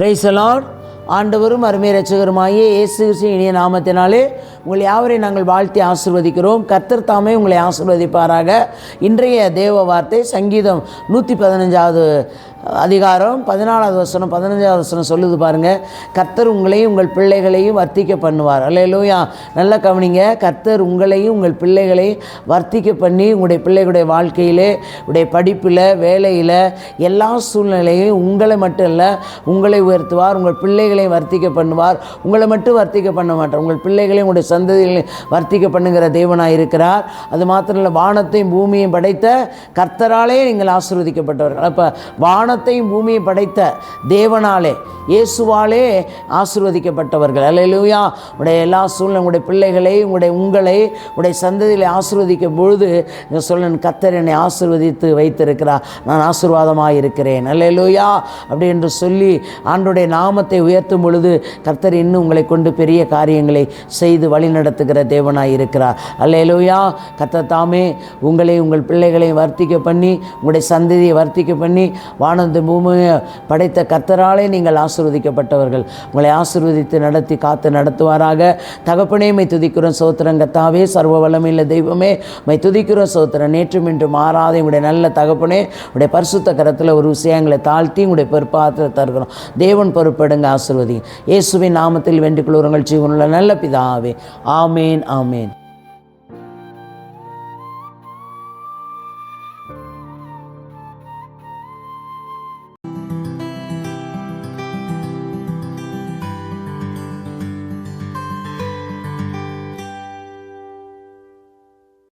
பிரைசலான் ஆண்டவரும் அருமை ரட்சகருமாகிய இயேசு கிறிஸ்துவின் இனிய நாமத்தினாலே உங்கள் யாவரையும் நாங்கள் வாழ்த்தி ஆசிர்வதிக்கிறோம். கர்த்தர் தாமே உங்களை ஆசிர்வதிப்பாராக. இன்றைய தேவ வார்த்தை சங்கீதம் நூற்றி பதினஞ்சாவது அதிகாரம் பதினாலாவது வசனம் பதினஞ்சாவது வசனம் சொல்லுது பாருங்கள் கர்த்தர் உங்களையும் உங்கள் பிள்ளைகளையும் வர்த்திக்க பண்ணுவார். அல்லையிலோயா நல்லா கவனிங்க. கர்த்தர் உங்களையும் உங்கள் பிள்ளைகளையும் வர்த்திக்க பண்ணி உங்களுடைய பிள்ளைகளுடைய வாழ்க்கையிலே உடைய படிப்பில் வேலையில் எல்லா சூழ்நிலையும் உங்களை மட்டும் இல்லை உங்களை உயர்த்துவார். உங்கள் பிள்ளைகளையும் வர்த்திக்க பண்ணுவார். உங்களை மட்டும் வர்த்திக்க பண்ண மாட்டார். உங்கள் பிள்ளைகளையும் உங்களுடைய சந்ததிகளை வர்த்திக்க பண்ணுங்கிற தேவனாக இருக்கிறார். அது மாத்திரம் இல்லை வானத்தையும் பூமியையும் படைத்த கர்த்தராலே நீங்கள் ஆசீர்வதிக்கப்பட்டவர்கள். அப்போ வானத்தையும் பூமியையும் படைத்த தேவனாலே இயேசுவாலே ஆசிர்வதிக்கப்பட்டவர்கள். அல்லையா உடைய எல்லா சூழ்நிலை உங்களுடைய பிள்ளைகளை உங்களுடைய உங்களை உடைய சந்ததியில் ஆசிர்வதிக்கும் பொழுது நீங்கள் சொல்லன் கத்தர் என்னை ஆசிர்வதித்து வைத்திருக்கிறார். நான் ஆசீர்வாதமாக இருக்கிறேன். அல்லையா அப்படி என்று சொல்லி ஆண்டுடைய நாமத்தை உயர்த்தும் பொழுது கர்த்தர் இன்னும் உங்களை கொண்டு பெரிய காரியங்களை செய்து வழிநடத்துகிற தேவனாய் இருக்கிறார். அல்லையா கத்தர் தாமே உங்களை உங்கள் பிள்ளைகளை வர்த்திக்க பண்ணி உங்களுடைய சந்ததியை வர்த்திக்க பண்ணி வானந்த பூமியை படைத்த கர்த்தராலே நீங்கள் ஆசிர்வதிக்கப்பட்டவர்கள். உங்களை ஆசிர்வதித்து நடத்தி காத்து நடத்துவாராக. தகப்பனே மை துதிக்கிறோம் சோத்திரம் கத்தாவே சர்வ வல்லமையுள்ள தெய்வமே மை துதிக்கிறோம் சோத்திரம் நேற்றும் இன்று மாறாத. உங்களுடைய நல்ல தகப்பனே உடைய பரிசுத்த கரத்தில் ஒரு விஷயங்களை தாழ்த்தி உங்களுடைய பொறுப்பாத்திர தருகிறோம். தேவன் பொறுப்படுங்க ஆசீர்வதிங்க. இயேசுவின் நாமத்தில் வென்று ஜீவனுள்ள நல்ல பிதாவே. ஆமேன் ஆமேன்.